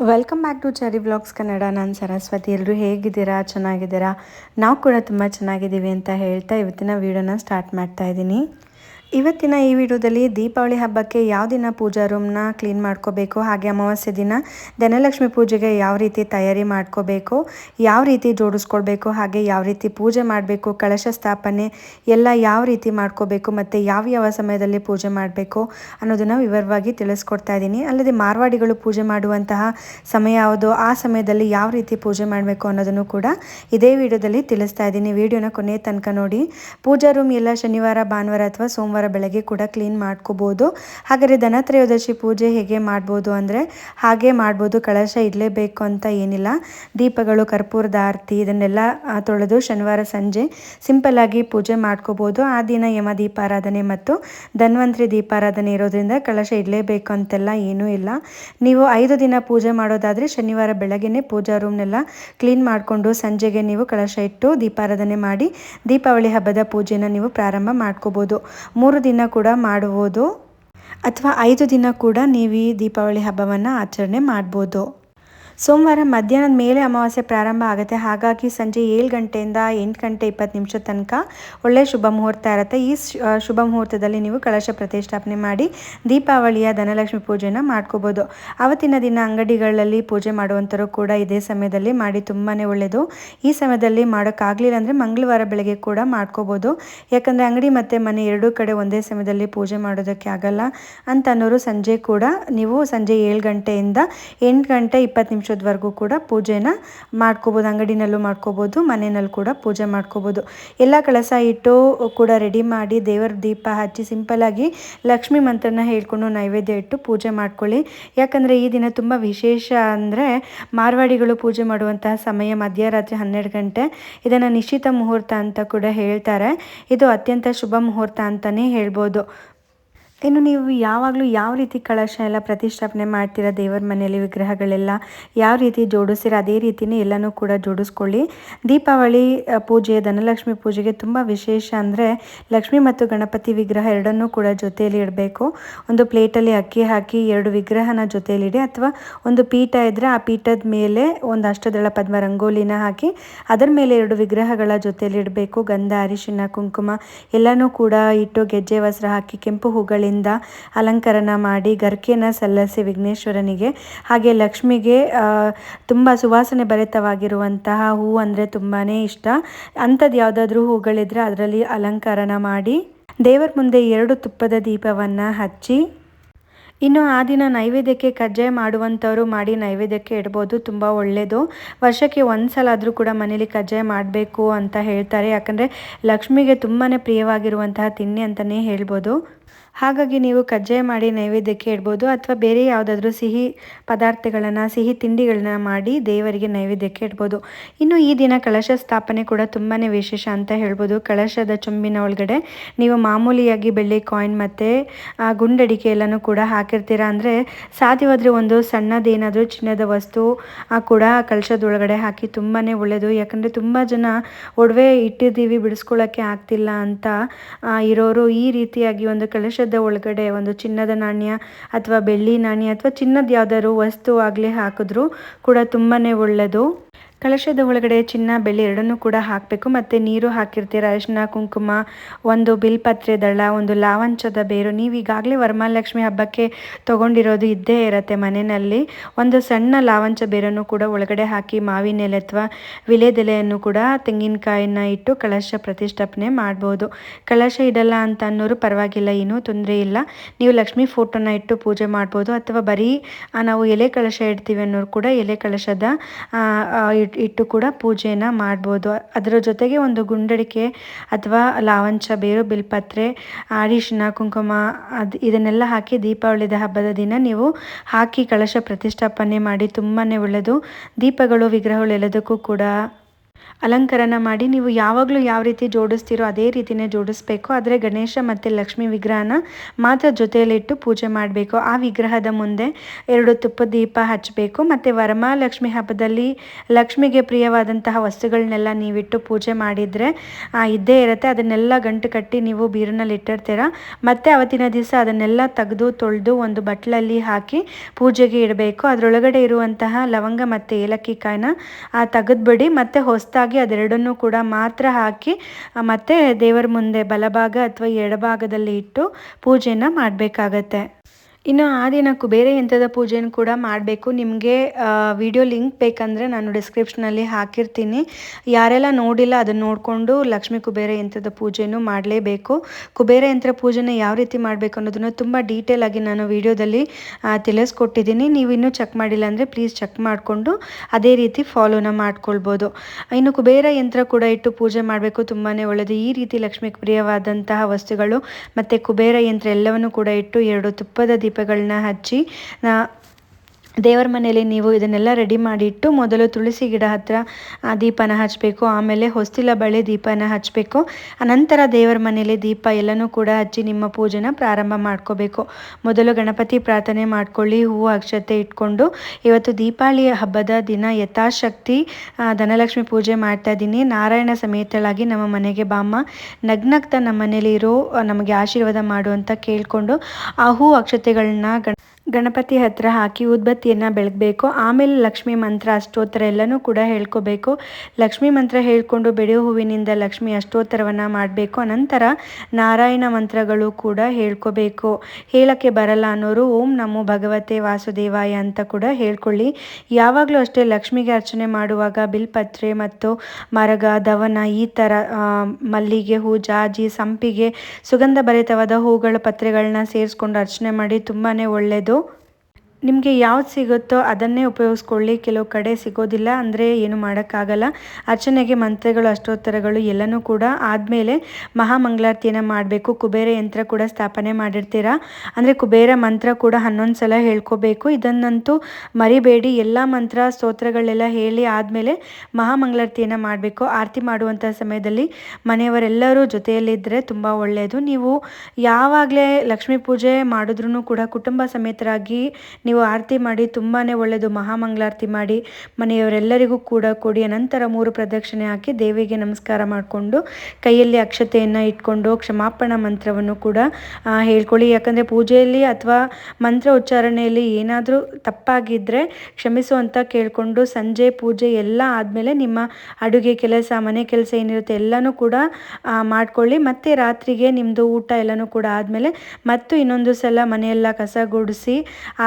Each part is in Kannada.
Welcome back to cherry blogs Kannada ನಾನು ಸರಸ್ವತಿ. ಎಲ್ಲರೂ ಹೇಗಿದ್ದೀರಾ? ಚೆನ್ನಾಗಿದ್ದೀರಾ? ನಾವು ಕೂಡ ತುಂಬ ಚೆನ್ನಾಗಿದ್ದೀವಿ ಅಂತ ಹೇಳ್ತಾ ಇವತ್ತಿನ ವೀಡಿಯೋನ ಸ್ಟಾರ್ಟ್ ಮಾಡ್ತಾ ಇದ್ದೀನಿ. ಇವತ್ತಿನ ಈ ವಿಡಿಯೋದಲ್ಲಿ ದೀಪಾವಳಿ ಹಬ್ಬಕ್ಕೆ ಯಾವ ದಿನ ಪೂಜಾ ರೂಮ್ನ ಕ್ಲೀನ್ ಮಾಡ್ಕೋಬೇಕು, ಹಾಗೆ ಅಮಾವಾಸ್ಯೆ ದಿನ ಧನಲಕ್ಷ್ಮಿ ಪೂಜೆಗೆ ಯಾವ ರೀತಿ ತಯಾರಿ ಮಾಡ್ಕೋಬೇಕು, ಯಾವ ರೀತಿ ಜೋಡಿಸ್ಕೊಳ್ಬೇಕು, ಹಾಗೆ ಯಾವ ರೀತಿ ಪೂಜೆ ಮಾಡಬೇಕು, ಕಳಶ ಸ್ಥಾಪನೆ ಎಲ್ಲ ಯಾವ ರೀತಿ ಮಾಡ್ಕೋಬೇಕು, ಮತ್ತು ಯಾವ ಯಾವ ಸಮಯದಲ್ಲಿ ಪೂಜೆ ಮಾಡಬೇಕು ಅನ್ನೋದನ್ನು ವಿವರವಾಗಿ ತಿಳಿಸ್ಕೊಡ್ತಾ ಇದ್ದೀನಿ. ಅಲ್ಲದೆ ಮಾರ್ವಾಡಿಗಳು ಪೂಜೆ ಮಾಡುವಂತಹ ಸಮಯ ಯಾವುದು, ಆ ಸಮಯದಲ್ಲಿ ಯಾವ ರೀತಿ ಪೂಜೆ ಮಾಡಬೇಕು ಅನ್ನೋದನ್ನು ಕೂಡ ಇದೇ ವಿಡಿಯೋದಲ್ಲಿ ತಿಳಿಸ್ತಾ ಇದ್ದೀನಿ. ವಿಡಿಯೋನ ಕೊನೆಯ ತನಕ ನೋಡಿ. ಪೂಜಾ ರೂಮ್ ಎಲ್ಲ ಶನಿವಾರ, ಭಾನುವಾರ ಅಥವಾ ಸೋಮವಾರ ಬೆಳಗ್ಗೆ ಕೂಡ ಕ್ಲೀನ್ ಮಾಡ್ಕೋಬೋದು. ಹಾಗಾದರೆ ಧನತ್ರಯೋದಶಿ ಪೂಜೆ ಹೇಗೆ ಮಾಡ್ಬೋದು ಅಂದರೆ, ಹಾಗೆ ಮಾಡ್ಬೋದು, ಕಳಶ ಇಡಲೇಬೇಕು ಅಂತ ಏನಿಲ್ಲ. ದೀಪಗಳು, ಕರ್ಪೂರದ ಆರತಿ, ಇದನ್ನೆಲ್ಲ ತೊಳೆದು ಶನಿವಾರ ಸಂಜೆ ಸಿಂಪಲ್ ಆಗಿ ಪೂಜೆ ಮಾಡ್ಕೋಬೋದು. ಆ ದಿನ ಯಮ ದೀಪಾರಾಧನೆ ಮತ್ತು ಧನ್ವಂತ್ರಿ ದೀಪಾರಾಧನೆ ಇರೋದ್ರಿಂದ ಕಳಶ ಇಡಲೇಬೇಕು ಅಂತೆಲ್ಲ ಏನೂ ಇಲ್ಲ. ನೀವು ಐದು ದಿನ ಪೂಜೆ ಮಾಡೋದಾದರೆ ಶನಿವಾರ ಬೆಳಗ್ಗೆನೆ ಪೂಜಾ ರೂಮ್ನೆಲ್ಲ ಕ್ಲೀನ್ ಮಾಡಿಕೊಂಡು ಸಂಜೆಗೆ ನೀವು ಕಳಶ ಇಟ್ಟು ದೀಪಾರಾಧನೆ ಮಾಡಿ ದೀಪಾವಳಿ ಹಬ್ಬದ ಪೂಜೆನ ನೀವು ಪ್ರಾರಂಭ ಮಾಡ್ಕೋಬೋದು. ಮೂರು ದಿನ ಕೂಡ ಮಾಡುವುದು ಅಥವಾ ಐದು ದಿನ ಕೂಡ ನೀವು ಈ ದೀಪಾವಳಿ ಹಬ್ಬವನ್ನು ಆಚರಣೆ ಮಾಡ್ಬೋದು. ಸೋಮವಾರ ಮಧ್ಯಾಹ್ನದ ಮೇಲೆ ಅಮಾವಾಸ್ಯೆ ಪ್ರಾರಂಭ ಆಗುತ್ತೆ. ಹಾಗಾಗಿ ಸಂಜೆ ಏಳು ಗಂಟೆಯಿಂದ ಎಂಟು ಗಂಟೆ ಇಪ್ಪತ್ತು ನಿಮಿಷದ ತನಕ ಒಳ್ಳೆಯ ಶುಭ ಮುಹೂರ್ತ ಇರುತ್ತೆ. ಈ ಶುಭ ಮುಹೂರ್ತದಲ್ಲಿ ನೀವು ಕಳಶ ಪ್ರತಿಷ್ಠಾಪನೆ ಮಾಡಿ ದೀಪಾವಳಿಯ ಧನಲಕ್ಷ್ಮಿ ಪೂಜೆನ ಮಾಡ್ಕೋಬೋದು. ಆವತ್ತಿನ ದಿನ ಅಂಗಡಿಗಳಲ್ಲಿ ಪೂಜೆ ಮಾಡುವಂಥವ್ರು ಕೂಡ ಇದೇ ಸಮಯದಲ್ಲಿ ಮಾಡಿ ತುಂಬಾ ಒಳ್ಳೆಯದು. ಈ ಸಮಯದಲ್ಲಿ ಮಾಡೋಕ್ಕಾಗಲಿಲ್ಲ ಅಂದರೆ ಮಂಗಳವಾರ ಬೆಳಗ್ಗೆ ಕೂಡ ಮಾಡ್ಕೋಬೋದು. ಯಾಕಂದರೆ ಅಂಗಡಿ ಮತ್ತು ಮನೆ ಎರಡೂ ಕಡೆ ಒಂದೇ ಸಮಯದಲ್ಲಿ ಪೂಜೆ ಮಾಡೋದಕ್ಕೆ ಆಗಲ್ಲ ಅಂತ ಅನ್ನೋರು ಸಂಜೆ ಕೂಡ ನೀವು ಸಂಜೆ ಏಳು ಗಂಟೆಯಿಂದ ಎಂಟು ಗಂಟೆ ಇಪ್ಪತ್ತು ನಿಮಿಷದವರೆಗೂ ಕೂಡ ಪೂಜೆನ ಮಾಡ್ಕೋಬೋದು, ಅಂಗಡಿನಲ್ಲೂ ಮಾಡ್ಕೋಬೋದು, ಮನೆಯಲ್ಲಿ ಕೂಡ ಪೂಜೆ ಮಾಡ್ಕೋಬೋದು. ಎಲ್ಲ ಕಳಸ ಇಟ್ಟು ಕೂಡ ರೆಡಿ ಮಾಡಿ ದೇವರ ದೀಪ ಹಚ್ಚಿ ಸಿಂಪಲಾಗಿ ಲಕ್ಷ್ಮೀ ಮಂತ್ರನ ಹೇಳ್ಕೊಂಡು ನೈವೇದ್ಯ ಇಟ್ಟು ಪೂಜೆ ಮಾಡ್ಕೊಳ್ಳಿ. ಯಾಕಂದರೆ ಈ ದಿನ ತುಂಬ ವಿಶೇಷ ಅಂದರೆ ಮಾರ್ವಾಡಿಗಳು ಪೂಜೆ ಮಾಡುವಂತಹ ಸಮಯ ಮಧ್ಯರಾತ್ರಿ ಹನ್ನೆರಡು ಗಂಟೆ. ಇದನ್ನು ನಿಶ್ಚಿತ ಮುಹೂರ್ತ ಅಂತ ಕೂಡ ಹೇಳ್ತಾರೆ. ಇದು ಅತ್ಯಂತ ಶುಭ ಮುಹೂರ್ತ ಅಂತಲೇ ಹೇಳ್ಬೋದು. ಇನ್ನು ನೀವು ಯಾವಾಗಲೂ ಯಾವ ರೀತಿ ಕಳಶ ಎಲ್ಲ ಪ್ರತಿಷ್ಠಾಪನೆ ಮಾಡ್ತೀರಾ ದೇವರ ಮನೆಯಲ್ಲಿ ವಿಗ್ರಹಗಳೆಲ್ಲ? ಯಾವ ರೀತಿ ಜೋಡಿಸ್ತೀರ? ಅದೇ ರೀತಿಯೇ ಎಲ್ಲನೂ ಕೂಡ ಜೋಡಿಸ್ಕೊಳ್ಳಿ. ದೀಪಾವಳಿ ಪೂಜೆ, ಧನಲಕ್ಷ್ಮಿ ಪೂಜೆಗೆ ತುಂಬ ವಿಶೇಷ ಅಂದರೆ ಲಕ್ಷ್ಮಿ ಮತ್ತು ಗಣಪತಿ ವಿಗ್ರಹ ಎರಡನ್ನೂ ಕೂಡ ಜೊತೆಯಲ್ಲಿ ಇಡಬೇಕು. ಒಂದು ಪ್ಲೇಟಲ್ಲಿ ಅಕ್ಕಿ ಹಾಕಿ ಎರಡು ವಿಗ್ರಹನ ಜೊತೆಯಲ್ಲಿ ಇಡಿ ಅಥವಾ ಒಂದು ಪೀಠ ಇದ್ದರೆ ಆ ಪೀಠದ ಮೇಲೆ ಒಂದು ಅಷ್ಟದಳ ಪದ್ಮ ರಂಗೋಲಿನ ಹಾಕಿ ಅದರ ಮೇಲೆ ಎರಡು ವಿಗ್ರಹಗಳ ಜೊತೆಯಲ್ಲಿ ಇಡಬೇಕು. ಗಂಧ ಅರಿಶಿನ ಕುಂಕುಮ ಎಲ್ಲನೂ ಕೂಡ ಇಟ್ಟು ಗೆಜ್ಜೆ, ವಸ್ತ್ರ ಹಾಕಿ ಕೆಂಪು ಹೂಗಳಿಂದ ಅಲಂಕರಣ ಮಾಡಿ ಗರ್ಕೆನ ಸಲ್ಲಿಸಿ ವಿಘ್ನೇಶ್ವರನಿಗೆ, ಹಾಗೆ ಲಕ್ಷ್ಮಿಗೆ ತುಂಬ ಸುವಾಸನೆ ಭರಿತವಾಗಿರುವಂತಹ ಹೂ ಅಂದರೆ ತುಂಬಾ ಇಷ್ಟ. ಅಂಥದ್ದು ಯಾವುದಾದ್ರೂ ಹೂಗಳಿದ್ರೆ ಅದರಲ್ಲಿ ಅಲಂಕರಣ ಮಾಡಿ, ದೇವರ ಮುಂದೆ ಎರಡು ತುಪ್ಪದ ದೀಪವನ್ನು ಹಚ್ಚಿ, ಇನ್ನು ಆ ದಿನ ನೈವೇದ್ಯಕ್ಕೆ ಕಜ್ಜಾಯ ಮಾಡುವಂಥವ್ರು ಮಾಡಿ ನೈವೇದ್ಯಕ್ಕೆ ಇಡ್ಬೋದು, ತುಂಬ ಒಳ್ಳೆಯದು ವರ್ಷಕ್ಕೆ ಒಂದು ಸಲ ಆದರೂ ಕೂಡ ಮನೇಲಿ ಕಜ್ಜಾಯ ಮಾಡಬೇಕು ಅಂತ ಹೇಳ್ತಾರೆ. ಯಾಕಂದರೆ ಲಕ್ಷ್ಮಿಗೆ ತುಂಬಾ ಪ್ರಿಯವಾಗಿರುವಂತಹ ತಿಂಡಿ ಅಂತಲೇ ಹೇಳ್ಬೋದು. ಹಾಗಾಗಿ ನೀವು ಕಜ್ಜಾಯ ಮಾಡಿ ನೈವೇದ್ಯಕ್ಕೆ ಇಡ್ಬೋದು ಅಥವಾ ಬೇರೆ ಯಾವುದಾದ್ರೂ ಸಿಹಿ ಪದಾರ್ಥಗಳನ್ನು, ಸಿಹಿ ತಿಂಡಿಗಳನ್ನ ಮಾಡಿ ದೇವರಿಗೆ ನೈವೇದ್ಯಕ್ಕೆ ಇಡ್ಬೋದು. ಇನ್ನು ಈ ದಿನ ಕಳಶ ಸ್ಥಾಪನೆ ಕೂಡ ತುಂಬಾ ವಿಶೇಷ ಅಂತ ಹೇಳ್ಬೋದು. ಕಳಶದ ಚೊಂಬಿನ ಒಳಗಡೆ ನೀವು ಮಾಮೂಲಿಯಾಗಿ ಬೆಳ್ಳಿ ಕಾಯಿನ್ ಮತ್ತು ಗುಂಡಡಿಕೆ ಎಲ್ಲನೂ ಕೂಡ ಹಾಕಿರ್ತೀರ ಅಂದರೆ ಸಾಧ್ಯವಾದರೆ ಒಂದು ಸಣ್ಣದೇನಾದರೂ ಚಿನ್ನದ ವಸ್ತು ಕೂಡ ಕಳಶದೊಳಗಡೆ ಹಾಕಿ ತುಂಬಾ ಒಳ್ಳೆಯದು ಯಾಕಂದರೆ ತುಂಬ ಜನ ಒಡವೆ ಇಟ್ಟಿದ್ದೀವಿ ಬಿಡಿಸ್ಕೊಳ್ಳೋಕ್ಕೆ ಆಗ್ತಿಲ್ಲ ಅಂತ ಇರೋರು ಈ ರೀತಿಯಾಗಿ ಒಂದು ಕಳಶದ ಒಳಗಡೆ ಒಂದು ಚಿನ್ನದ ನಾಣ್ಯ ಅಥವಾ ಬೆಳ್ಳಿ ನಾಣ್ಯ ಅಥವಾ ಚಿನ್ನದ ಯಾವ್ದಾದ್ರು ವಸ್ತು ಆಗಲಿ ಹಾಕಿದ್ರು ಕೂಡ ತುಂಬಾ ಒಳ್ಳೆಯದು ಕಳಶದ ಒಳಗಡೆ ಚಿನ್ನ ಬೆಳ್ಳಿ ಎರಡನ್ನೂ ಕೂಡ ಹಾಕಬೇಕು. ಮತ್ತು ನೀರು ಹಾಕಿರ್ತೀರ ಅರಿಶಿನ ಕುಂಕುಮ ಒಂದು ಬಿಲ್ಪತ್ರೆ ದಳ ಒಂದು ಲಾವಂಚದ ಬೇರು. ನೀವು ಈಗಾಗಲೇ ವರಮಹಾಲಕ್ಷ್ಮಿ ಹಬ್ಬಕ್ಕೆ ತೊಗೊಂಡಿರೋದು ಇದ್ದೇ ಇರುತ್ತೆ ಮನೆಯಲ್ಲಿ. ಒಂದು ಸಣ್ಣ ಲಾವಂಚ ಬೇರನ್ನು ಕೂಡ ಒಳಗಡೆ ಹಾಕಿ ಮಾವಿನ ಎಲೆ ಅಥವಾ ವಿಲೇದೆಲೆಯನ್ನು ಕೂಡ ತೆಂಗಿನಕಾಯಿನ ಇಟ್ಟು ಕಳಶ ಪ್ರತಿಷ್ಠಾಪನೆ ಮಾಡ್ಬೋದು. ಕಳಶ ಇಡಲ್ಲ ಅಂತ ಅನ್ನೋರು ಪರವಾಗಿಲ್ಲ ಏನೂ ತೊಂದರೆ ಇಲ್ಲ. ನೀವು ಲಕ್ಷ್ಮೀ ಫೋಟೋನ ಇಟ್ಟು ಪೂಜೆ ಮಾಡ್ಬೋದು. ಅಥವಾ ಬರೀ ನಾವು ಎಲೆ ಕಳಶ ಇಡ್ತೀವಿ ಅನ್ನೋರು ಕೂಡ ಎಲೆ ಕಳಶದ ಆ, ಆ, ಇಟ್- ಇಟ್ಟು ಕೂಡ ಪೂಜೆನ ಮಾಡ್ಬೋದು. ಅದರ ಜೊತೆಗೆ ಒಂದು ಗುಂಡಡಿಕೆ ಅಥವಾ ಲಾವಂಚ, ಬೇರು, ಬಿಲ್ಪತ್ರೆ ಅರಿಶಿನ ಕುಂಕುಮ ಅದು ಇದನ್ನೆಲ್ಲ ಹಾಕಿ ದೀಪಾವಳಿದ ಹಬ್ಬದ ದಿನ ನೀವು ಹಾಕಿ ಕಳಶ ಪ್ರತಿಷ್ಠಾಪನೆ ಮಾಡಿ ತುಂಬಾ ಒಳ್ಳೆಯದು ದೀಪಗಳು, ವಿಗ್ರಹಗಳು ಎಲ್ಲದಕ್ಕೂ ಕೂಡ ಅಲಂಕಾರನ ಮಾಡಿ ನೀವು ಯಾವಾಗಲೂ ಯಾವ ರೀತಿ ಜೋಡಿಸ್ತೀರೋ ಅದೇ ರೀತಿನೇ ಜೋಡಿಸ್ಬೇಕು. ಆದರೆ ಗಣೇಶ ಮತ್ತು ಲಕ್ಷ್ಮೀ ವಿಗ್ರಹನ ಮಾತ್ರ ಜೊತೆಯಲ್ಲಿಟ್ಟು ಪೂಜೆ ಮಾಡಬೇಕು. ಆ ವಿಗ್ರಹದ ಮುಂದೆ ಎರಡು ತುಪ್ಪ ದೀಪ ಹಚ್ಚಬೇಕು ಮತ್ತು ವರಮಹಾಲಕ್ಷ್ಮಿ ಹಬ್ಬದಲ್ಲಿ ಲಕ್ಷ್ಮಿಗೆ ಪ್ರಿಯವಾದಂತಹ ವಸ್ತುಗಳನ್ನೆಲ್ಲ ನೀವಿಟ್ಟು ಪೂಜೆ ಮಾಡಿದರೆ ಇದ್ದೇ ಇರುತ್ತೆ. ಅದನ್ನೆಲ್ಲ ಗಂಟು ಕಟ್ಟಿ ನೀವು ಬೀರಿನಲ್ಲಿ ಇಟ್ಟಿರ್ತೀರ? ಮತ್ತು ಅವತ್ತಿನ ದಿವಸ ಅದನ್ನೆಲ್ಲ ತೆಗೆದು, ತೊಳೆದು ಒಂದು ಬಟ್ಲಲ್ಲಿ ಹಾಕಿ ಪೂಜೆಗೆ ಇಡಬೇಕು. ಅದರೊಳಗಡೆ ಇರುವಂತಹ ಲವಂಗ ಮತ್ತು ಏಲಕ್ಕಿ ಕಾಯಿನ ತೆಗೆದ್ಬಿಡಿ. ಮತ್ತು ಹೊಸದಾಗಿ ಅದೆರಡನ್ನೂ ಕೂಡ ಮಾತ್ರ ಹಾಕಿ ಮತ್ತೆ ದೇವರ ಮುಂದೆ ಬಲಭಾಗ ಅಥವಾ ಎಡಭಾಗದಲ್ಲಿ ಇಟ್ಟು ಪೂಜೆನ ಮಾಡಬೇಕಾಗತ್ತೆ. ಇನ್ನು ಆ ದಿನ ಕುಬೇರ ಯಂತ್ರದ ಪೂಜೆಯನ್ನು ಕೂಡ ಮಾಡಬೇಕು. ನಿಮಗೆ ವಿಡಿಯೋ ಲಿಂಕ್ ಬೇಕಂದರೆ ನಾನು ಡಿಸ್ಕ್ರಿಪ್ಷನಲ್ಲಿ ಹಾಕಿರ್ತೀನಿ. ಯಾರೆಲ್ಲ ನೋಡಿಲ್ಲ ಅದನ್ನು ನೋಡಿಕೊಂಡು ಲಕ್ಷ್ಮೀ ಕುಬೇರ ಯಂತ್ರದ ಪೂಜೆಯನ್ನು ಮಾಡಲೇಬೇಕು. ಕುಬೇರ ಯಂತ್ರ ಪೂಜೆನ ಯಾವ ರೀತಿ ಮಾಡಬೇಕು ಅನ್ನೋದನ್ನು ತುಂಬ ಡೀಟೇಲ್ ಆಗಿ ನಾನು ವಿಡಿಯೋದಲ್ಲಿ ತಿಳಿಸ್ಕೊಟ್ಟಿದ್ದೀನಿ. ನೀವು ಇನ್ನೂ ಚೆಕ್ ಮಾಡಿಲ್ಲ ಅಂದರೆ ಪ್ಲೀಸ್ ಚೆಕ್ ಮಾಡಿಕೊಂಡು ಅದೇ ರೀತಿ ಫಾಲೋನ ಮಾಡ್ಕೊಳ್ಬೋದು. ಇನ್ನು ಕುಬೇರ ಯಂತ್ರ ಕೂಡ ಇಟ್ಟು ಪೂಜೆ ಮಾಡಬೇಕು. ತುಂಬಾ ಒಳ್ಳೆಯದು ಈ ರೀತಿ ಲಕ್ಷ್ಮೀ ಪ್ರಿಯವಾದಂತಹ ವಸ್ತುಗಳು ಮತ್ತು ಕುಬೇರ ಯಂತ್ರ ಎಲ್ಲವನ್ನು ಕೂಡ ಇಟ್ಟು ಎರಡು ತುಪ್ಪದ ದೀಪ ದೀಪಗಳನ್ನ ಹಚ್ಚಿ ದೇವರ ಮನೆಯಲ್ಲಿ ನೀವು ಇದನ್ನೆಲ್ಲ ರೆಡಿ ಮಾಡಿಟ್ಟು ಮೊದಲು ತುಳಸಿ ಗಿಡ ಹತ್ತಿರ ದೀಪನ ಹಚ್ಚಬೇಕು ಆಮೇಲೆ ಹೊಸ್ತಿಲ ಬಳೆ ದೀಪನ ಹಚ್ಚಬೇಕು ಅನಂತರ ದೇವರ ಮನೆಯಲ್ಲಿ ದೀಪ ಎಲ್ಲನೂ ಕೂಡ ಹಚ್ಚಿ ನಿಮ್ಮ ಪೂಜೆನ ಪ್ರಾರಂಭ ಮಾಡ್ಕೋಬೇಕು. ಮೊದಲು ಗಣಪತಿ ಪ್ರಾರ್ಥನೆ ಮಾಡ್ಕೊಳ್ಳಿ, ಹೂವು ಅಕ್ಷತೆ ಇಟ್ಕೊಂಡು. ಇವತ್ತು ದೀಪಾವಳಿ ಹಬ್ಬದ ದಿನ ಯಥಾಶಕ್ತಿ ಧನಲಕ್ಷ್ಮಿ ಪೂಜೆ ಮಾಡ್ತಾ ಇದ್ದೀನಿ. ನಾರಾಯಣ ಸಮೇತಳಾಗಿ ನಮ್ಮ ಮನೆಗೆ ಬಾಮ್ಮ ನಗ್ನಗ್ತ ನಮ್ಮ ಮನೇಲಿ ಇರೋ ನಮಗೆ ಆಶೀರ್ವಾದ ಮಾಡು ಅಂತ ಕೇಳಿಕೊಂಡು ಆ ಹೂ ಅಕ್ಷತೆಗಳನ್ನ ಗಣ ಗಣಪತಿ ಹತ್ರ ಹಾಕಿ ಉದ್ಬತ್ತಿಯನ್ನು ಬೆಳಗಬೇಕು. ಆಮೇಲೆ ಲಕ್ಷ್ಮೀ ಮಂತ್ರ ಅಷ್ಟೋತ್ತರ ಎಲ್ಲನೂ ಕೂಡ ಹೇಳ್ಕೋಬೇಕು. ಲಕ್ಷ್ಮೀ ಮಂತ್ರ ಹೇಳ್ಕೊಂಡು ಬೆಳೆ ಹೂವಿನಿಂದ ಲಕ್ಷ್ಮಿ ಅಷ್ಟೋತ್ತರವನ್ನು ಮಾಡಬೇಕು. ನಂತರ ನಾರಾಯಣ ಮಂತ್ರಗಳು ಕೂಡ ಹೇಳ್ಕೋಬೇಕು. ಹೇಳೋಕ್ಕೆ ಬರಲ್ಲ ಅನ್ನೋರು ಓಂ ನಮೋ ಭಗವತೆ ವಾಸುದೇವಾಯ ಅಂತ ಕೂಡ ಹೇಳ್ಕೊಳ್ಳಿ. ಯಾವಾಗಲೂ ಅಷ್ಟೇ ಲಕ್ಷ್ಮಿಗೆ ಅರ್ಚನೆ ಮಾಡುವಾಗ ಬಿಲ್ಪತ್ರೆ ಮತ್ತು ಮರಗ, ದವನ ಈ ಥರ ಮಲ್ಲಿಗೆ ಹೂ, ಜಾಜಿ, ಸಂಪಿಗೆ ಸುಗಂಧ ಭರಿತವಾದ ಹೂಗಳ ಪತ್ರೆಗಳನ್ನ ಸೇರಿಸ್ಕೊಂಡು ಅರ್ಚನೆ ಮಾಡಿ ತುಂಬಾ ಒಳ್ಳೆಯದು ನಿಮಗೆ ಯಾವ್ದು ಸಿಗುತ್ತೋ ಅದನ್ನೇ ಉಪಯೋಗಿಸ್ಕೊಳ್ಳಿ. ಕೆಲವು ಕಡೆ ಸಿಗೋದಿಲ್ಲ ಅಂದರೆ ಏನು ಮಾಡೋಕ್ಕಾಗಲ್ಲ. ಅರ್ಚನೆಗೆ ಮಂತ್ರಗಳು, ಅಷ್ಟೋತ್ತರಗಳು ಎಲ್ಲನೂ ಕೂಡ ಆದಮೇಲೆ ಮಹಾಮಂಗಳಾರತಿಯನ್ನು ಮಾಡಬೇಕು. ಕುಬೇರ ಯಂತ್ರ ಕೂಡ ಸ್ಥಾಪನೆ ಮಾಡಿರ್ತೀರ? ಅಂದರೆ ಕುಬೇರ ಮಂತ್ರ ಕೂಡ ಹನ್ನೊಂದು ಸಲ ಹೇಳ್ಕೋಬೇಕು. ಇದನ್ನಂತೂ ಮರಿಬೇಡಿ. ಎಲ್ಲ ಮಂತ್ರ, ಸ್ತೋತ್ರಗಳೆಲ್ಲ ಹೇಳಿ ಆದಮೇಲೆ ಮಹಾಮಂಗಳಾರತಿಯನ್ನು ಮಾಡಬೇಕು. ಆರತಿ ಮಾಡುವಂಥ ಸಮಯದಲ್ಲಿ ಮನೆಯವರೆಲ್ಲರೂ ಜೊತೆಯಲ್ಲಿದ್ದರೆ ತುಂಬ ಒಳ್ಳೆಯದು ನೀವು ಯಾವಾಗಲೇ ಲಕ್ಷ್ಮೀ ಪೂಜೆ ಮಾಡಿದ್ರೂ ಕೂಡ ಕುಟುಂಬ ಸಮೇತರಾಗಿ ನೀವು ಆರತಿ ಮಾಡಿ ತುಂಬಾ ಒಳ್ಳೆಯದು ಮಹಾಮಂಗಳಾರತಿ ಮಾಡಿ, ಮನೆಯವರೆಲ್ಲರಿಗೂ ಕೂಡ ಕೊಡಿ. ನಂತರ ಮೂರು ಪ್ರದಕ್ಷಿಣೆ ಹಾಕಿ ದೇವಿಗೆ ನಮಸ್ಕಾರ ಮಾಡಿಕೊಂಡು, ಕೈಯಲ್ಲಿ ಅಕ್ಷತೆಯನ್ನು ಇಟ್ಕೊಂಡು, ಕ್ಷಮಾಪಣ ಮಂತ್ರವನ್ನು ಕೂಡ ಹೇಳ್ಕೊಳ್ಳಿ. ಯಾಕಂದರೆ ಪೂಜೆಯಲ್ಲಿ ಅಥವಾ ಮಂತ್ರ ಉಚ್ಚಾರಣೆಯಲ್ಲಿ ಏನಾದರೂ ತಪ್ಪಾಗಿದ್ದರೆ ಕ್ಷಮಿಸು ಅಂತ ಕೇಳಿಕೊಂಡು, ಸಂಜೆ ಪೂಜೆ ಎಲ್ಲ ಆದಮೇಲೆ ನಿಮ್ಮ ಅಡುಗೆ ಕೆಲಸ, ಮನೆ ಕೆಲಸ ಏನಿರುತ್ತೆ ಎಲ್ಲನೂ ಕೂಡ ಮಾಡ್ಕೊಳ್ಳಿ. ಮತ್ತು ರಾತ್ರಿಗೆ ನಿಮ್ಮದು ಊಟ ಎಲ್ಲನೂ ಕೂಡ ಆದಮೇಲೆ, ಮತ್ತು ಇನ್ನೊಂದು ಸಲ ಮನೆಯೆಲ್ಲ ಕಸ ಗುಡಿಸಿ,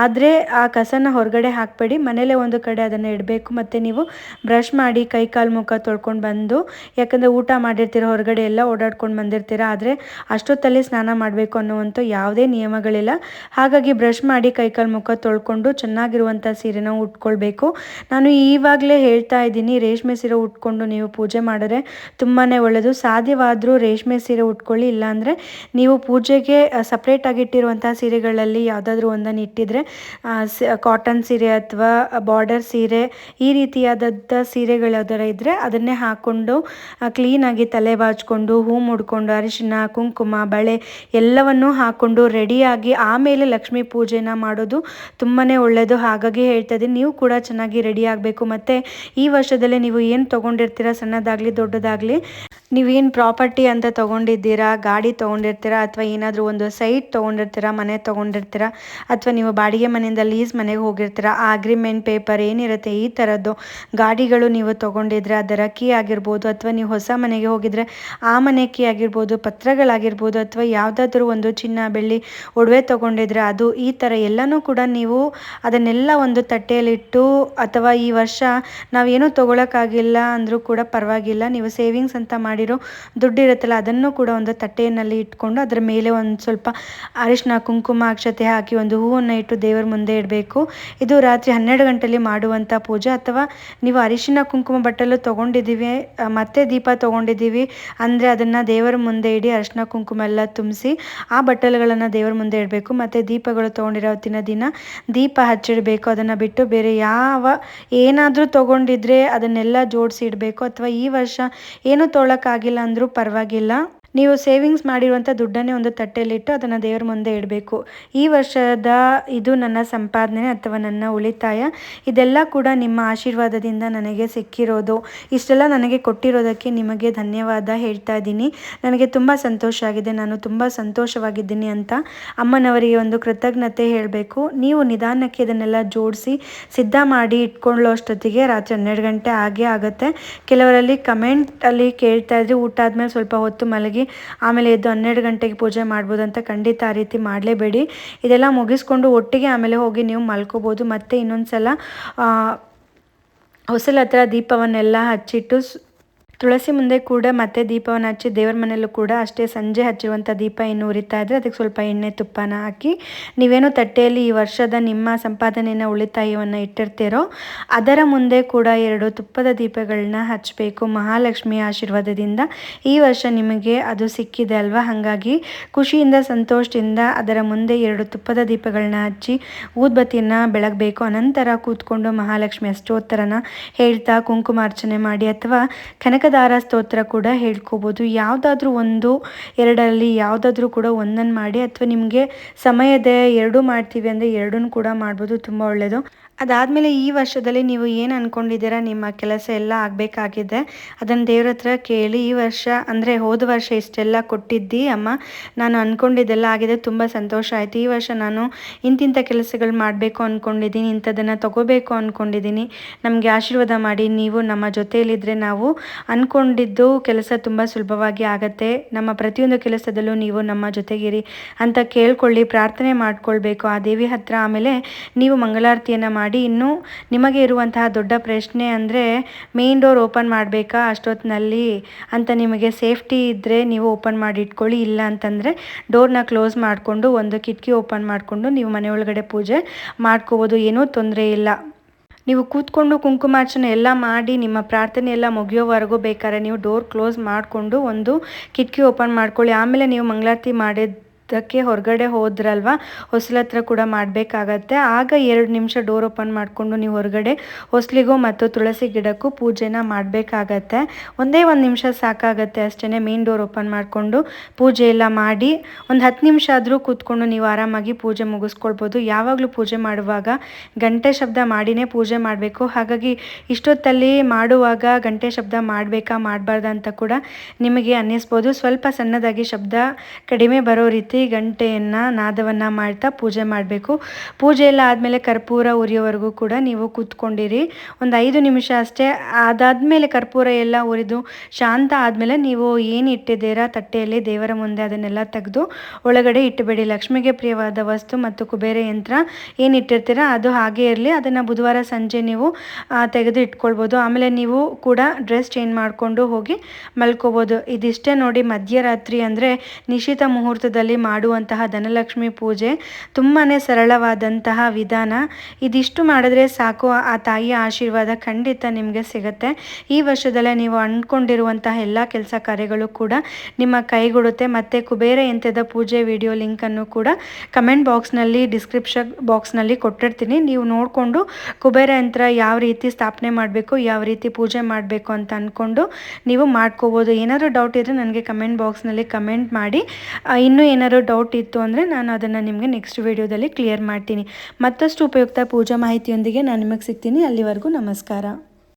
ಆದರೆ ಆ ಕಸನ ಹೊರಗಡೆ ಹಾಕಬೇಡಿ. ಮನೇಲೇ ಒಂದು ಕಡೆ ಅದನ್ನು ಇಡಬೇಕು. ಮತ್ತು ನೀವು ಬ್ರಷ್ ಮಾಡಿ ಕೈ ಕಾಲು ಮುಖ ತೊಳ್ಕೊಂಡು ಬಂದು, ಯಾಕಂದರೆ ಊಟ ಮಾಡಿರ್ತೀರ, ಹೊರಗಡೆ ಎಲ್ಲ ಓಡಾಡ್ಕೊಂಡು ಬಂದಿರ್ತೀರ, ಆದರೆ ಅಷ್ಟೊತ್ತಲ್ಲಿ ಸ್ನಾನ ಮಾಡಬೇಕು ಅನ್ನುವಂಥ ಯಾವುದೇ ನಿಯಮಗಳಿಲ್ಲ. ಹಾಗಾಗಿ ಬ್ರಷ್ ಮಾಡಿ ಕೈ ಕಾಲು ಮುಖ ತೊಳ್ಕೊಂಡು ಚೆನ್ನಾಗಿರುವಂಥ ಸೀರೆನ ಉಟ್ಕೊಳ್ಬೇಕು. ನಾನು ಈವಾಗಲೇ ಹೇಳ್ತಾ ಇದ್ದೀನಿ, ರೇಷ್ಮೆ ಸೀರೆ ಉಟ್ಕೊಂಡು ನೀವು ಪೂಜೆ ಮಾಡಿದ್ರೆ ತುಂಬಾ ಒಳ್ಳೆಯದು ಸಾಧ್ಯವಾದರೂ ರೇಷ್ಮೆ ಸೀರೆ ಉಟ್ಕೊಳ್ಳಿ. ಇಲ್ಲಾಂದರೆ ನೀವು ಪೂಜೆಗೆ ಸಪ್ರೇಟಾಗಿ ಇಟ್ಟಿರುವಂಥ ಸೀರೆಗಳಲ್ಲಿ ಯಾವುದಾದ್ರೂ ಒಂದನ್ನು ಇಟ್ಟಿದ್ರೆ ಕಾಟನ್ ಸೀರೆ ಅಥವಾ ಬಾರ್ಡರ್ ಸೀರೆ, ಈ ರೀತಿಯಾದಂಥ ಸೀರೆಗಳು ಯಾವ್ದಾರ ಇದ್ದರೆ ಅದನ್ನೇ ಹಾಕ್ಕೊಂಡು ಕ್ಲೀನಾಗಿ ತಲೆ ಬಾಚ್ಕೊಂಡು, ಹೂ ಮುಡ್ಕೊಂಡು, ಅರಿಶಿನ, ಕುಂಕುಮ, ಬಳೆ ಎಲ್ಲವನ್ನೂ ಹಾಕ್ಕೊಂಡು ರೆಡಿಯಾಗಿ ಆಮೇಲೆ ಲಕ್ಷ್ಮೀ ಪೂಜೆನ ಮಾಡೋದು ತುಂಬಾ ಒಳ್ಳೆಯದು ಹಾಗಾಗಿ ಹೇಳ್ತಾ ಇದ್ದೀನಿ, ನೀವು ಕೂಡ ಚೆನ್ನಾಗಿ ರೆಡಿ ಆಗಬೇಕು. ಮತ್ತು ಈ ವರ್ಷದಲ್ಲೇ ನೀವು ಏನು ತೊಗೊಂಡಿರ್ತೀರ? ಸಣ್ಣದಾಗಲಿ, ದೊಡ್ಡದಾಗಲಿ, ನೀವೇನು ಪ್ರಾಪರ್ಟಿ ಅಂತ ತೊಗೊಂಡಿದ್ದೀರಾ? ಗಾಡಿ ತೊಗೊಂಡಿರ್ತೀರಾ? ಅಥವಾ ಏನಾದರೂ ಒಂದು ಸೈಟ್ ತೊಗೊಂಡಿರ್ತೀರಾ? ಮನೆ ತೊಗೊಂಡಿರ್ತೀರಾ? ಅಥವಾ ನೀವು ಬಾಡಿಗೆ ಮನೆಯಿಂದ ಲೀಸ್ ಮನೆಗೆ ಹೋಗಿರ್ತೀರ? ಆ ಅಗ್ರಿಮೆಂಟ್ ಪೇಪರ್ ಏನಿರುತ್ತೆ ಈ ಥರದ್ದು ಗಾಡಿಗಳು ನೀವು ತೊಗೊಂಡಿದ್ರೆ ಅದರ ಕೀ ಆಗಿರ್ಬೋದು, ಅಥವಾ ನೀವು ಹೊಸ ಮನೆಗೆ ಹೋಗಿದ್ರೆ ಆ ಮನೆ ಕೀ ಆಗಿರ್ಬೋದು, ಪತ್ರಗಳಾಗಿರ್ಬೋದು, ಅಥವಾ ಯಾವುದಾದ್ರೂ ಒಂದು ಚಿನ್ನ, ಬೆಳ್ಳಿ, ಒಡವೆ ತೊಗೊಂಡಿದ್ರೆ ಅದು ಈ ಥರ ಎಲ್ಲನೂ ಕೂಡ ನೀವು ಅದನ್ನೆಲ್ಲ ಒಂದು ತಟ್ಟೆಯಲ್ಲಿಟ್ಟು ಅಥವಾ ಈ ವರ್ಷ ನಾವೇನೂ ತೊಗೊಳಕ್ಕಾಗಿಲ್ಲ ಅಂದರೂ ಕೂಡ ಪರವಾಗಿಲ್ಲ. ನೀವು ಸೇವಿಂಗ್ಸ್ ಅಂತ ಮಾಡಿರೋ ದುಡ್ಡಿರುತ್ತಲ್ಲ, ಅದನ್ನು ಕೂಡ ಒಂದು ತಟ್ಟೆಯಲ್ಲಿ ಇಟ್ಕೊಂಡು ಅದರ ಮೇಲೆ ಒಂದು ಸ್ವಲ್ಪ ಅರಿಶಿನ, ಕುಂಕುಮ, ಅಕ್ಷತೆ ಹಾಕಿ ಒಂದು ಹೂವನ್ನು ಇಟ್ಟು ದೇವರ ಇಡಬೇಕು. ಇದು ರಾತ್ರಿ ಹನ್ನೆರಡು ಗಂಟೆಯಲ್ಲಿ ಮಾಡುವಂಥ ಪೂಜೆ. ಅಥವಾ ನೀವು ಅರಿಶಿನ ಕುಂಕುಮ ಬಟ್ಟಲು ತೊಗೊಂಡಿದ್ದೀವಿ ಮತ್ತೆ ದೀಪ ತೊಗೊಂಡಿದ್ದೀವಿ, ಅಂದರೆ ಅದನ್ನು ದೇವರ ಮುಂದೆ ಇಡಿ, ಅರಿಶಿನ ಕುಂಕುಮ ಎಲ್ಲ ತುಂಬಿಸಿ ಆ ಬಟ್ಟಲುಗಳನ್ನು ದೇವರ ಮುಂದೆ ಇಡಬೇಕು. ಮತ್ತು ದೀಪಗಳು ತೊಗೊಂಡಿರೋ ದಿನ ದಿನ ದೀಪ ಹಚ್ಚಿಡಬೇಕು. ಅದನ್ನು ಬಿಟ್ಟು ಬೇರೆ ಯಾವ ಏನಾದರೂ ತೊಗೊಂಡಿದ್ರೆ ಅದನ್ನೆಲ್ಲ ಜೋಡಿಸಿ ಇಡಬೇಕು. ಅಥವಾ ಈ ವರ್ಷ ಏನೂ ತೊಗೊಳಕ್ಕಾಗಿಲ್ಲ ಅಂದರೂ ಪರವಾಗಿಲ್ಲ. ನೀವು ಸೇವಿಂಗ್ಸ್ ಮಾಡಿರುವಂಥ ದುಡ್ಡನ್ನೇ ಒಂದು ತಟ್ಟೆಯಲ್ಲಿಟ್ಟು ಅದನ್ನು ದೇವರ ಮುಂದೆ ಇಡಬೇಕು. ಈ ವರ್ಷದ ಇದು ನನ್ನ ಸಂಪಾದನೆ ಅಥವಾ ನನ್ನ ಉಳಿತಾಯ. ಇದೆಲ್ಲ ಕೂಡ ನಿಮ್ಮ ಆಶೀರ್ವಾದದಿಂದ ನನಗೆ ಸಿಕ್ಕಿರೋದು. ಇಷ್ಟೆಲ್ಲ ನನಗೆ ಕೊಟ್ಟಿರೋದಕ್ಕೆ ನಿಮಗೆ ಧನ್ಯವಾದ ಹೇಳ್ತಾ ಇದ್ದೀನಿ. ನನಗೆ ತುಂಬ ಸಂತೋಷ ಆಗಿದೆ. ನಾನು ತುಂಬ ಸಂತೋಷವಾಗಿದ್ದೀನಿ ಅಂತ ಅಮ್ಮನವರಿಗೆ ಒಂದು ಕೃತಜ್ಞತೆ ಹೇಳಬೇಕು. ನೀವು ನಿಧಾನಕ್ಕೆ ಇದನ್ನೆಲ್ಲ ಜೋಡಿಸಿ ಸಿದ್ಧ ಮಾಡಿ ಇಟ್ಕೊಳ್ಳೋ ಅಷ್ಟೊತ್ತಿಗೆ ರಾತ್ರಿ ಹನ್ನೆರಡು ಗಂಟೆ ಆಗೇ ಆಗುತ್ತೆ. ಕೆಲವರಲ್ಲಿ ಕಮೆಂಟಲ್ಲಿ ಕೇಳ್ತಾ ಇದ್ರಿ ಊಟ ಆದಮೇಲೆ ಸ್ವಲ್ಪ ಹೊತ್ತು ಮಲಗಿ ಆಮೇಲೆ ಎದ್ದು ಹನ್ನೆರಡು ಗಂಟೆಗೆ ಪೂಜೆ ಮಾಡ್ಬೋದು ಅಂತ ಖಂಡಿತ ಆ ರೀತಿ ಮಾಡಲೇಬೇಡಿ. ಇದೆಲ್ಲ ಮುಗಿಸ್ಕೊಂಡು ಒಟ್ಟಿಗೆ ಆಮೇಲೆ ಹೋಗಿ ನೀವು ಮಲ್ಕೋಬೋದು. ಮತ್ತೆ ಇನ್ನೊಂದು ಸಲ ಹೊಸಲ ಹತ್ರ ದೀಪವನ್ನೆಲ್ಲ ಹಚ್ಚಿಟ್ಟು ತುಳಸಿ ಮುಂದೆ ಕೂಡ ಮತ್ತೆ ದೀಪವನ್ನು ಹಚ್ಚಿ ದೇವರ ಮನೆಯಲ್ಲೂ ಕೂಡ ಅಷ್ಟೇ ಸಂಜೆ ಹಚ್ಚುವಂಥ ದೀಪ ಇನ್ನು ಉರಿತಾ ಇದ್ದರೆ ಅದಕ್ಕೆ ಸ್ವಲ್ಪ ಎಣ್ಣೆ ತುಪ್ಪನ ಹಾಕಿ ನೀವೇನೋ ತಟ್ಟೆಯಲ್ಲಿ ಈ ವರ್ಷದ ನಿಮ್ಮ ಸಂಪಾದನೆಯನ್ನು ಉಳಿತಾಯವನ್ನು ಇಟ್ಟಿರ್ತೀರೋ ಅದರ ಮುಂದೆ ಕೂಡ ಎರಡು ತುಪ್ಪದ ದೀಪಗಳನ್ನ ಹಚ್ಚಬೇಕು. ಮಹಾಲಕ್ಷ್ಮಿಯ ಆಶೀರ್ವಾದದಿಂದ ಈ ವರ್ಷ ನಿಮಗೆ ಅದು ಸಿಕ್ಕಿದೆ ಅಲ್ವಾ? ಹಾಗಾಗಿ ಖುಷಿಯಿಂದ, ಸಂತೋಷದಿಂದ ಅದರ ಮುಂದೆ ಎರಡು ತುಪ್ಪದ ದೀಪಗಳನ್ನ ಹಚ್ಚಿ ಊದ್ಬತ್ತಿಯನ್ನು ಬೆಳಗಬೇಕು. ಅನಂತರ ಕೂತ್ಕೊಂಡು ಮಹಾಲಕ್ಷ್ಮಿ ಅಷ್ಟೋತ್ತರನ ಹೇಳ್ತಾ ಕುಂಕುಮಾರ್ಚನೆ ಮಾಡಿ ಅಥವಾ ಕನಕದಾರ ಸ್ತೋತ್ರ ಕೂಡ ಹೇಳ್ಕೋಬೋದು. ಯಾವುದಾದ್ರೂ ಒಂದು, ಎರಡರಲ್ಲಿ ಯಾವುದಾದ್ರೂ ಕೂಡ ಒಂದನ್ನು ಮಾಡಿ, ಅಥವಾ ನಿಮಗೆ ಸಮಯದ ಎರಡೂ ಮಾಡ್ತೀವಿ ಅಂದರೆ ಎರಡನ್ನೂ ಕೂಡ ಮಾಡ್ಬೋದು, ತುಂಬ ಒಳ್ಳೆಯದು ಅದಾದಮೇಲೆ ಈ ವರ್ಷದಲ್ಲಿ ನೀವು ಏನು ಅಂದ್ಕೊಂಡಿದ್ದೀರಾ ನಿಮ್ಮ ಕೆಲಸ ಎಲ್ಲ ಆಗಬೇಕಾಗಿದೆ. ಅದನ್ನು ದೇವ್ರ ಹತ್ರ ಕೇಳಿ ಈ ವರ್ಷ, ಅಂದರೆ ಹೋದ ವರ್ಷ ಇಷ್ಟೆಲ್ಲ ಕೊಟ್ಟಿದ್ದಿ ಅಮ್ಮ. ನಾನು ಅಂದ್ಕೊಂಡಿದ್ದೆಲ್ಲ ಆಗಿದೆ, ತುಂಬ ಸಂತೋಷ ಆಯಿತು. ಈ ವರ್ಷ ನಾನು ಇಂತಿಂಥ ಕೆಲಸಗಳು ಮಾಡಬೇಕು ಅಂದ್ಕೊಂಡಿದ್ದೀನಿ ಇಂಥದ್ದನ್ನು ತಗೋಬೇಕು ಅಂದ್ಕೊಂಡಿದ್ದೀನಿ ನಮಗೆ ಆಶೀರ್ವಾದ ಮಾಡಿ, ನೀವು ನಮ್ಮ ಜೊತೆಯಲ್ಲಿದ್ದರೆ ನಾವು ಅಂದ್ಕೊಂಡಿದ್ದು ಕೆಲಸ ತುಂಬ ಸುಲಭವಾಗಿ ಆಗತ್ತೆ. ನಮ್ಮ ಪ್ರತಿಯೊಂದು ಕೆಲಸದಲ್ಲೂ ನೀವು ನಮ್ಮ ಜೊತೆಗಿರಿ ಅಂತ ಕೇಳ್ಕೊಳ್ಳಿ, ಪ್ರಾರ್ಥನೆ ಮಾಡ್ಕೊಳ್ಬೇಕು. ಆ ದೇವಿ ಹತ್ರ ಆಮೇಲೆ ನೀವು ಮಂಗಳಾರತಿಯನ್ನು ಮಾಡಿ ಇನ್ನು ನಿಮಗೆ ಇರುವಂತಹ ದೊಡ್ಡ ಪ್ರಶ್ನೆ ಅಂದರೆ ಮೇನ್ ಡೋರ್ ಓಪನ್ ಮಾಡಬೇಕಾ ಅಷ್ಟೊತ್ತಿನಲ್ಲಿ ಅಂತ ನಿಮಗೆ ಸೇಫ್ಟಿ ಇದ್ದರೆ ನೀವು ಓಪನ್ ಮಾಡಿ ಇಟ್ಕೊಳ್ಳಿ. ಇಲ್ಲ ಅಂತಂದರೆ ಡೋರ್ನ ಕ್ಲೋಸ್ ಮಾಡಿಕೊಂಡು ಒಂದು ಕಿಟಕಿ ಓಪನ್ ಮಾಡಿಕೊಂಡು ನೀವು ಮನೆ ಒಳಗಡೆ ಪೂಜೆ ಮಾಡ್ಕೋಬೋದು. ಏನೂ ತೊಂದರೆ ಇಲ್ಲ. ನೀವು ಕೂತ್ಕೊಂಡು ಕುಂಕುಮಾರ್ಚನೆ ಎಲ್ಲ ಮಾಡಿ, ನಿಮ್ಮ ಪ್ರಾರ್ಥನೆ ಎಲ್ಲ ಮುಗಿಯೋವರೆಗೂ ಬೇಕಾದ್ರೆ ನೀವು ಡೋರ್ ಕ್ಲೋಸ್ ಮಾಡಿಕೊಂಡು ಒಂದು ಕಿಟಕಿ ಓಪನ್ ಮಾಡ್ಕೊಳ್ಳಿ. ಆಮೇಲೆ ನೀವು ಮಂಗಳಾರತಿ ಮಾಡಿದ್ದಕ್ಕೆ ಹೊರಗಡೆ ಹೋದ್ರಲ್ವ? ಹೊಸ್ಲ ಹತ್ರ ಕೂಡ ಮಾಡಬೇಕಾಗತ್ತೆ. ಆಗ ಎರಡು ನಿಮಿಷ ಡೋರ್ ಓಪನ್ ಮಾಡಿಕೊಂಡು ನೀವು ಹೊರಗಡೆ ಹೊಸ್ಲಿಗೂ ಮತ್ತು ತುಳಸಿ ಗಿಡಕ್ಕೂ ಪೂಜೆನ ಮಾಡಬೇಕಾಗತ್ತೆ. ಒಂದೇ ಒಂದು ನಿಮಿಷ ಸಾಕಾಗತ್ತೆ ಅಷ್ಟೇ ಮೇನ್ ಡೋರ್ ಓಪನ್ ಮಾಡಿಕೊಂಡು ಪೂಜೆ ಎಲ್ಲ ಮಾಡಿ. ಒಂದು ಹತ್ತು ನಿಮಿಷ ಆದರೂ ಕೂತ್ಕೊಂಡು ನೀವು ಆರಾಮಾಗಿ ಪೂಜೆ ಮುಗಿಸ್ಕೊಳ್ಬೋದು. ಯಾವಾಗಲೂ ಪೂಜೆ ಮಾಡುವಾಗ ಗಂಟೆ ಶಬ್ದ ಮಾಡಿನೇ ಪೂಜೆ ಮಾಡಬೇಕು. ಹಾಗಾಗಿ ಇಷ್ಟೊತ್ತಲ್ಲಿ ಮಾಡುವಾಗ ಗಂಟೆ ಶಬ್ದ ಮಾಡಬೇಕಾ, ಮಾಡಬಾರ್ದ ಅಂತ ಕೂಡ ನಿಮಗೆ ಅನ್ನಿಸ್ಬೋದು. ಸ್ವಲ್ಪ ಸಣ್ಣದಾಗಿ ಶಬ್ದ ಕಡಿಮೆ ಬರೋ ರೀತಿ ಗಂಟೆಯನ್ನು ನಾದವನ್ನು ಮಾಡ್ತಾ ಪೂಜೆ ಮಾಡಬೇಕು. ಪೂಜೆ ಎಲ್ಲ ಆದಮೇಲೆ ಕರ್ಪೂರ ಉರಿಯೋವರೆಗೂ ಕೂಡ ನೀವು ಕೂತ್ಕೊಂಡಿರಿ. ಒಂದು ಐದು ನಿಮಿಷ ಅಷ್ಟೇ ಅದಾದಮೇಲೆ ಕರ್ಪೂರ ಎಲ್ಲ ಉರಿದು ಶಾಂತ ಆದಮೇಲೆ ನೀವು ಏನು ಇಟ್ಟಿದ್ದೀರಾ ತಟ್ಟೆಯಲ್ಲಿ ದೇವರ ಮುಂದೆ ಅದನ್ನೆಲ್ಲ ತೆಗೆದು ಒಳಗಡೆ ಇಟ್ಟಬೇಡಿ. ಲಕ್ಷ್ಮಿಗೆ ಪ್ರಿಯವಾದ ವಸ್ತು ಮತ್ತು ಕುಬೇರ ಯಂತ್ರ ಏನು ಇಟ್ಟಿರ್ತೀರ ಅದು ಹಾಗೆ ಇರಲಿ. ಅದನ್ನು ಬುಧವಾರ ಸಂಜೆ ನೀವು ತೆಗೆದು ಇಟ್ಕೊಳ್ಬೋದು. ಆಮೇಲೆ ನೀವು ಕೂಡ ಡ್ರೆಸ್ ಚೇಂಜ್ ಮಾಡಿಕೊಂಡು ಹೋಗಿ ಮಲ್ಕೋಬೋದು. ಇದಿಷ್ಟೇ ನೋಡಿ ಮಧ್ಯರಾತ್ರಿ ಅಂದರೆ ನಿಶ್ಚಿತ ಮುಹೂರ್ತದಲ್ಲಿ ಮಾಡುವಂತಹ ಧನಲಕ್ಷ್ಮಿ ಪೂಜೆ ತುಂಬಾ ಸರಳವಾದಂತಹ ವಿಧಾನ. ಇದಿಷ್ಟು ಮಾಡಿದ್ರೆ ಸಾಕು. ಆ ತಾಯಿಯ ಆಶೀರ್ವಾದ ಖಂಡಿತ ನಿಮಗೆ ಸಿಗುತ್ತೆ. ಈ ವರ್ಷದಲ್ಲೇ ನೀವು ಅಂದ್ಕೊಂಡಿರುವಂತಹ ಎಲ್ಲ ಕೆಲಸ ಕಾರ್ಯಗಳು ಕೂಡ ನಿಮ್ಮ ಕೈಗೊಡುತ್ತೆ ಮತ್ತು ಕುಬೇರ ಯಂತ್ರದ ಪೂಜೆ ವಿಡಿಯೋ ಲಿಂಕನ್ನು ಕೂಡ ಕಮೆಂಟ್ ಬಾಕ್ಸ್ನಲ್ಲಿ, ಡಿಸ್ಕ್ರಿಪ್ಷನ್ ಬಾಕ್ಸ್ನಲ್ಲಿ ಕೊಟ್ಟಿರ್ತೀನಿ. ನೀವು ನೋಡಿಕೊಂಡು ಕುಬೇರ ಯಂತ್ರ ಯಾವ ರೀತಿ ಸ್ಥಾಪನೆ ಮಾಡಬೇಕು, ಯಾವ ರೀತಿ ಪೂಜೆ ಮಾಡಬೇಕು ಅಂತ ಅಂದ್ಕೊಂಡು ನೀವು ಮಾಡ್ಕೋಬೋದು. ಏನಾದರೂ ಡೌಟ್ ಇದ್ದರೆ ನನಗೆ ಕಮೆಂಟ್ ಬಾಕ್ಸ್ನಲ್ಲಿ ಕಮೆಂಟ್ ಮಾಡಿ. ಇನ್ನೂ ಇನ್ನೂ ಏನಾದರೂ ಡೌಟ್ ಇತ್ತು ಅಂದರೆ ನಾನು ಅದನ್ನು ನಿಮಗೆ ನೆಕ್ಸ್ಟ್ ವಿಡಿಯೋದಲ್ಲಿ ಕ್ಲಿಯರ್ ಮಾಡ್ತೀನಿ. ಮತ್ತಷ್ಟು ಉಪಯುಕ್ತ ಪೂಜಾ ಮಾಹಿತಿಯೊಂದಿಗೆ ನಾನು ನಿಮಗೆ ಸಿಗ್ತೀನಿ. ಅಲ್ಲಿವರೆಗೂ ನಮಸ್ಕಾರ.